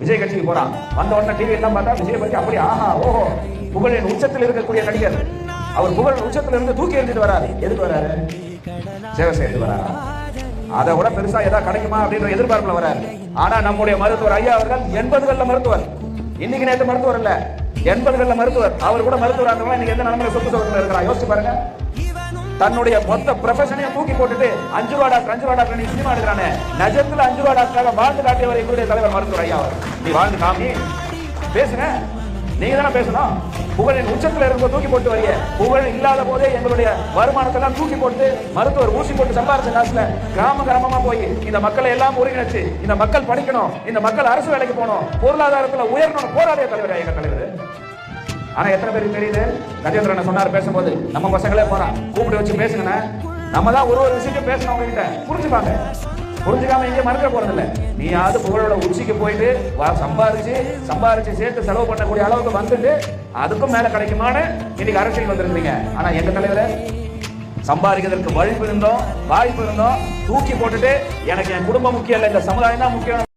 விஜய் கட்சிக்கு போறான் வந்த உடனே டிவி எல்லாம் பார்த்தா விஜய் பத்தி அப்படி ஆஹா ஓஹோ புகழின் உச்சத்தில் இருக்கக்கூடிய நடிகர். அவர் புகழ் உச்சத்தில் இருந்து தூக்கி எறிஞ்சிட்டு வராரு. எதுக்கு வராரு? சேவை செய்து வராரு? அதை விட பெருசா ஏதாவது கிடைக்குமா அப்படின்ற எதிர்பார்ப்புல வராரு. ஆனா நம்முடைய மருத்துவர் ஐயா அவர்கள் எண்பதுகள்ல மருத்துவர். இன்னைக்கு நேற்று மருத்துவர் இல்ல. எண்பதுகள்ல மருத்துவர். அவர் கூட மருத்துவர் இருந்தவங்க இன்னைக்கு எந்த நிலைமையில சொத்து சோகத்தில் இருக்கிறா யோசிச்சு பாருங்க. தன்னுடைய மொத்த ப்ரொஃபஷனையும் தூக்கி போட்டுட்டு அஞ்சு ரூபா டாக்டர் அஞ்சு ரூபா டாக்டர் நீ சினிமா எடுக்கிறானே. நிஜத்துல அஞ்சு ரூபா டாக்டராக வாழ்ந்து காட்டியவர் எங்களுடைய தலைவர் மருத்துவர் ஐயா அவர். நீ வாழ்ந்து காமி. பேசுங்க. நீங்க தானே பேசணும். புகழின் உச்சத்தில் இருக்க தூக்கி போட்டு வரீங்க புகழ் இல்லாத போதே எங்களுடைய வருமானத்தெல்லாம் தூக்கி போட்டு மருத்துவர் ஊசி போட்டு சம்பாரிச்ச காசுல கிராம கிராமமா போய் இந்த மக்களை எல்லாம் ஒருங்கிணைச்சு இந்த மக்கள் படிக்கணும் இந்த மக்கள் அரசு வேலைக்கு போகணும் பொருளாதாரத்தில் உயரணும் போராடிய தலைவர் எங்க தலைவர். ஆனா எத்தனை பேருக்கு தெரியுது? கஜேந்திரன் சொன்னார் பேசும்போது நம்ம பசங்களே போறான் கூப்பிட்டு வச்சு பேசுங்கண்ணே. நம்ம தான் ஒரு ஒரு விஷயத்தையும் பேசணும் அவங்க கிட்ட புரிஞ்சுப்பாங்க. புரிஞ்சுக்காம எங்கேயும் மறக்க போறது இல்ல நீயாவது புகழோட உச்சிக்கு போயிட்டு வா சம்பாரிச்சு சம்பாரிச்சு சேர்த்து செலவு பண்ணக்கூடிய அளவுக்கு வந்துட்டு அதுக்கும் மேல கிடைக்குமான்னு இன்னைக்கு அரசியல் வந்திருந்தீங்க. ஆனா எங்க தலைவர சம்பாதிக்கிறதுக்கு வழிப்பு இருந்தோம் வாய்ப்பு இருந்தோம் தூக்கி போட்டுட்டு எனக்கு என் குடும்பம் முக்கியம் இல்லை இந்த சமுதாயம் தான் முக்கியம்.